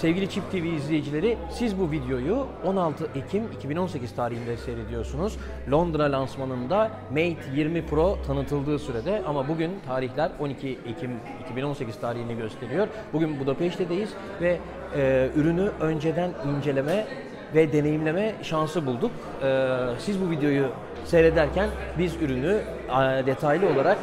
Sevgili Çift TV izleyicileri, siz bu videoyu 16 Ekim 2018 tarihinde seyrediyorsunuz. Londra lansmanında Mate 20 Pro tanıtıldığı sürede ama bugün tarihler 12 Ekim 2018 tarihini gösteriyor. Bugün Budapeşte'deyiz ve e, ürünü önceden inceleme ve deneyimleme şansı bulduk. E, siz bu videoyu seyrederken biz ürünü e, detaylı olarak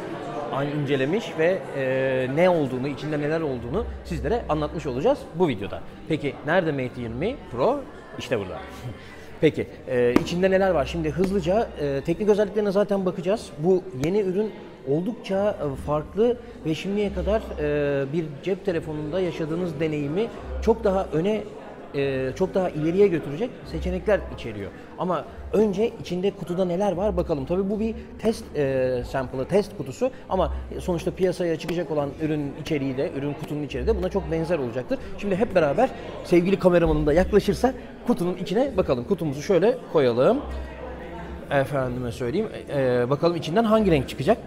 incelemiş ve e, ne olduğunu, içinde neler olduğunu sizlere anlatmış olacağız bu videoda. Peki nerede Mate 20 Pro? İşte burada. Peki e, içinde neler var? Şimdi hızlıca e, teknik özelliklerine zaten bakacağız. Bu yeni ürün oldukça e, farklı ve şimdiye kadar e, bir cep telefonunda yaşadığınız deneyimi çok daha öne e, çok daha ileriye götürecek seçenekler içeriyor. Ama önce içinde kutuda neler var bakalım. Tabii bu bir test e, sample'ı, test kutusu ama sonuçta piyasaya çıkacak olan ürün içeriği de, ürün kutunun içeriği de buna çok benzer olacaktır. Şimdi hep beraber sevgili kameramanım da yaklaşırsa kutunun içine bakalım. Kutumuzu şöyle koyalım. Efendime söyleyeyim. E, bakalım içinden hangi renk çıkacak?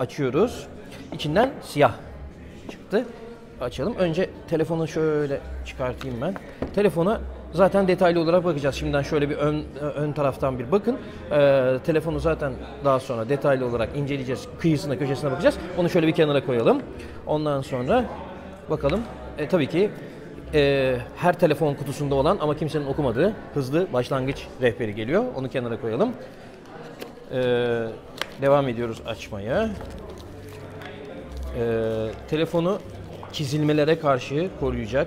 Açıyoruz. İçinden siyah çıktı. Açalım. Önce telefonu şöyle çıkartayım ben. Telefona zaten detaylı olarak bakacağız. Şimdiden şöyle bir ön ön taraftan bir bakın. Ee, telefonu zaten daha sonra detaylı olarak inceleyeceğiz. Kıyısına, köşesine bakacağız. Onu şöyle bir kenara koyalım. Ondan sonra bakalım. E, tabii ki e, her telefon kutusunda olan ama kimsenin okumadığı hızlı başlangıç rehberi geliyor. Onu kenara koyalım. Ee, devam ediyoruz açmaya. Ee, telefonu çizilmelere karşı koruyacak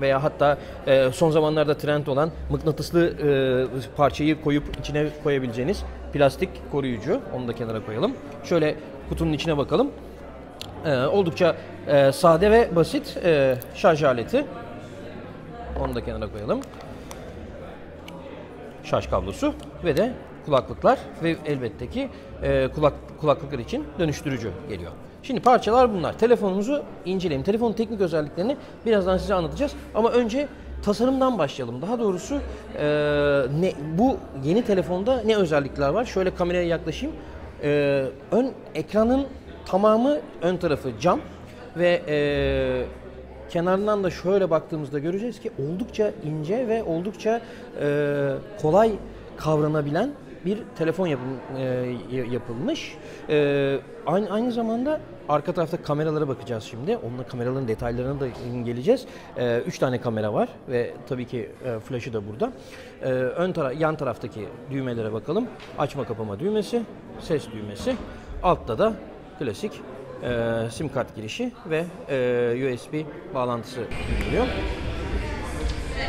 veya hatta e, son zamanlarda trend olan mıknatıslı e, parçayı koyup içine koyabileceğiniz plastik koruyucu. Onu da kenara koyalım. Şöyle kutunun içine bakalım. Ee, oldukça e, sade ve basit e, şarj aleti. Onu da kenara koyalım şarj kablosu ve de kulaklıklar ve elbette ki e, kulak kulaklıklar için dönüştürücü geliyor. Şimdi parçalar bunlar. Telefonumuzu inceleyelim. Telefonun teknik özelliklerini birazdan size anlatacağız. Ama önce tasarımdan başlayalım. Daha doğrusu e, ne bu yeni telefonda ne özellikler var? Şöyle kameraya yaklaşayım. E, ön ekranın tamamı ön tarafı cam ve e, kenarından da şöyle baktığımızda göreceğiz ki oldukça ince ve oldukça e, kolay kavranabilen bir telefon yapım, e, yapılmış. E, aynı, aynı zamanda arka tarafta kameralara bakacağız şimdi. Onunla kameraların detaylarına da geleceğiz. E, üç tane kamera var ve tabii ki e, flaşı da burada. E, ön tara yan taraftaki düğmelere bakalım. Açma kapama düğmesi, ses düğmesi. Altta da klasik e, sim kart girişi ve e, USB bağlantısı bulunuyor.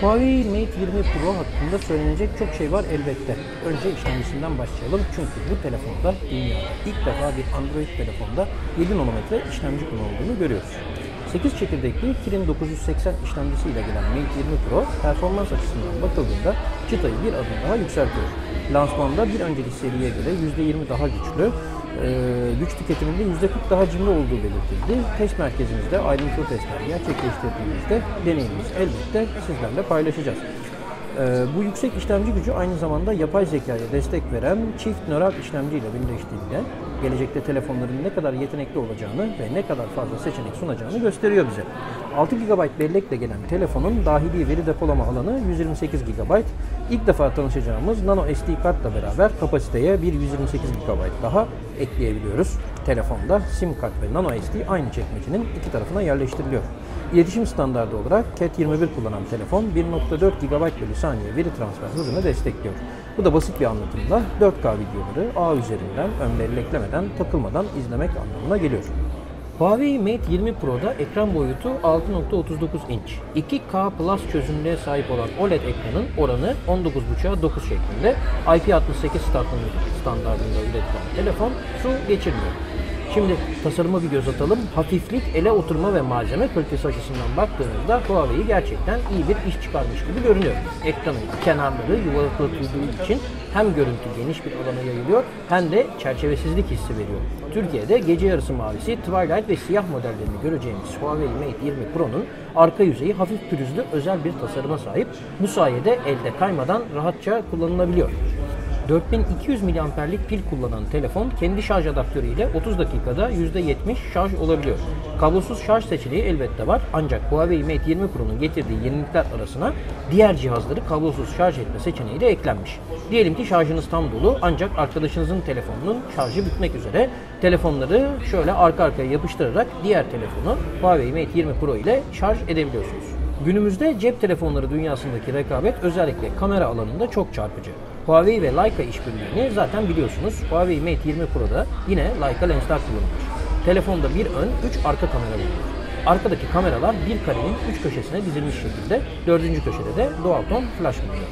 Huawei Mate 20 Pro hakkında söylenecek çok şey var elbette. Önce işlemcisinden başlayalım çünkü bu telefonda dünyada ilk defa bir Android telefonda 7 nanometre işlemci kullanıldığını görüyoruz. 8 çekirdekli Kirin 980 işlemcisiyle gelen Mate 20 Pro performans açısından bakıldığında çıtayı bir adım daha yükseltiyor. Lansmanda bir önceki seriye göre %20 daha güçlü, e, güç tüketiminde %40 daha cimri olduğu belirtildi. Test merkezimizde ayrıntılı testler gerçekleştirdiğimizde deneyimimizi elbette sizlerle paylaşacağız. E, bu yüksek işlemci gücü aynı zamanda yapay zekaya destek veren çift nöral işlemci ile birleştiğinde gelecekte telefonların ne kadar yetenekli olacağını ve ne kadar fazla seçenek sunacağını gösteriyor bize. 6 GB bellekle gelen telefonun dahili veri depolama alanı 128 GB. İlk defa tanışacağımız nano SD kartla beraber kapasiteye bir 128 GB daha ekleyebiliyoruz. Telefonda SIM kart ve nano SD aynı çekmecenin iki tarafına yerleştiriliyor. İletişim standardı olarak Cat21 kullanan telefon 1.4 GB bölü saniye veri transfer hızını destekliyor. Bu da basit bir anlatımda 4K videoları ağ üzerinden ön belleklemeden takılmadan izlemek anlamına geliyor. Huawei Mate 20 Pro'da ekran boyutu 6.39 inç. 2K Plus çözünürlüğe sahip olan OLED ekranın oranı 19.5'a 9 şeklinde. IP68 standartında üretilen telefon su geçirmiyor. Şimdi tasarıma bir göz atalım. Hafiflik, ele oturma ve malzeme kalitesi açısından baktığımızda Huawei gerçekten iyi bir iş çıkarmış gibi görünüyor. Ekranın kenarları yuvarlatıldığı için hem görüntü geniş bir alana yayılıyor hem de çerçevesizlik hissi veriyor. Türkiye'de gece yarısı mavisi, Twilight ve siyah modellerini göreceğimiz Huawei Mate 20 Pro'nun arka yüzeyi hafif pürüzlü özel bir tasarıma sahip. Bu sayede elde kaymadan rahatça kullanılabiliyor. 4200 miliamperlik pil kullanan telefon kendi şarj adaptörüyle 30 dakikada %70 şarj olabiliyor. Kablosuz şarj seçeneği elbette var ancak Huawei Mate 20 Pro'nun getirdiği yenilikler arasına diğer cihazları kablosuz şarj etme seçeneği de eklenmiş. Diyelim ki şarjınız tam dolu ancak arkadaşınızın telefonunun şarjı bitmek üzere. Telefonları şöyle arka arkaya yapıştırarak diğer telefonu Huawei Mate 20 Pro ile şarj edebiliyorsunuz. Günümüzde cep telefonları dünyasındaki rekabet özellikle kamera alanında çok çarpıcı. Huawei ve Leica işbirliğini zaten biliyorsunuz. Huawei Mate 20 Pro'da yine Leica lensler kullanılmış. Telefonda bir ön, üç arka kamera bulunuyor. Arkadaki kameralar bir karenin üç köşesine dizilmiş şekilde, dördüncü köşede de doğal ton flash bulunuyor.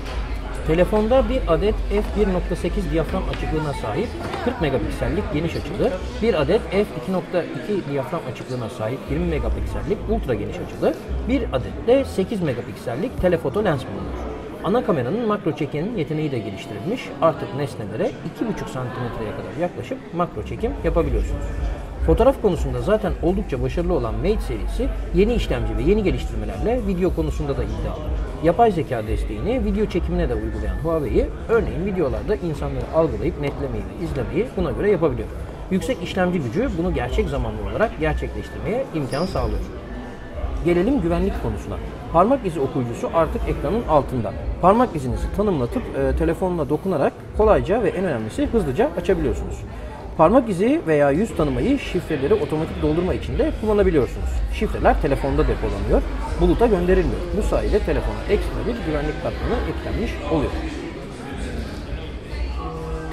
Telefonda bir adet f1.8 diyafram açıklığına sahip 40 megapiksellik geniş açılı, bir adet f2.2 diyafram açıklığına sahip 20 megapiksellik ultra geniş açılı, bir adet de 8 megapiksellik telefoto lens bulunuyor. Ana kameranın makro çekim yeteneği de geliştirilmiş. Artık nesnelere 2,5 santimetreye kadar yaklaşıp makro çekim yapabiliyorsunuz. Fotoğraf konusunda zaten oldukça başarılı olan Mate serisi yeni işlemci ve yeni geliştirmelerle video konusunda da iddialı. Yapay zeka desteğini video çekimine de uygulayan Huawei, örneğin videolarda insanları algılayıp netlemeyi ve izlemeyi buna göre yapabiliyor. Yüksek işlemci gücü bunu gerçek zamanlı olarak gerçekleştirmeye imkan sağlıyor. Gelelim güvenlik konusuna. Parmak izi okuyucusu artık ekranın altında. Parmak izinizi tanımlatıp e, telefonla dokunarak kolayca ve en önemlisi hızlıca açabiliyorsunuz. Parmak izi veya yüz tanımayı şifreleri otomatik doldurma için de kullanabiliyorsunuz. Şifreler telefonda depolanıyor, buluta gönderilmiyor. Bu sayede telefona ekstra bir güvenlik katmanı eklenmiş oluyor.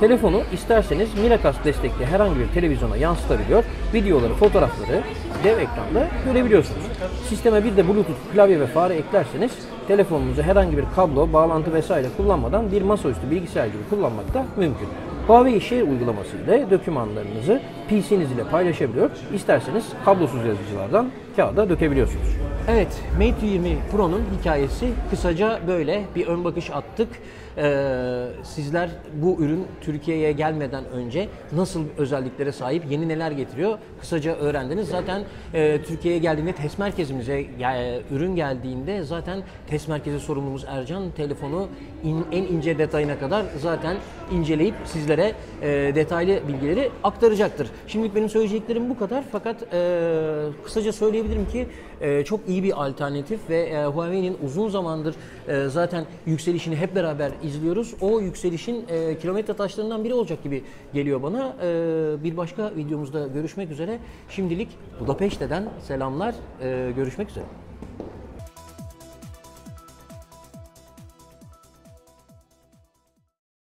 Telefonu isterseniz Miracast destekli herhangi bir televizyona yansıtabiliyor, videoları, fotoğrafları dev ekranda görebiliyorsunuz. Sisteme bir de Bluetooth klavye ve fare eklerseniz telefonunuzu herhangi bir kablo, bağlantı vesaire kullanmadan bir masaüstü bilgisayar gibi kullanmak da mümkün. Huawei Share uygulaması ile dokümanlarınızı PC'niz ile paylaşabiliyor. İsterseniz kablosuz yazıcılardan kağıda dökebiliyorsunuz. Evet, Mate 20 Pro'nun hikayesi kısaca böyle bir ön bakış attık. Ee, sizler bu ürün Türkiye'ye gelmeden önce nasıl özelliklere sahip, yeni neler getiriyor kısaca öğrendiniz. Zaten e, Türkiye'ye geldiğinde test merkezimize e, ürün geldiğinde zaten test merkezi sorumlumuz Ercan telefonu in- en ince detayına kadar zaten inceleyip sizlere e, detaylı bilgileri aktaracaktır. Şimdilik benim söyleyeceklerim bu kadar fakat e, kısaca söyleyebilirim ki e, çok iyi bir alternatif ve e, Huawei'nin uzun zamandır e, zaten yükselişini hep beraber izliyoruz. O yükselişin e, kilometre taşlarından biri olacak gibi geliyor bana. E, bir başka videomuzda görüşmek üzere. Şimdilik Budapeşte'den selamlar. E, görüşmek üzere.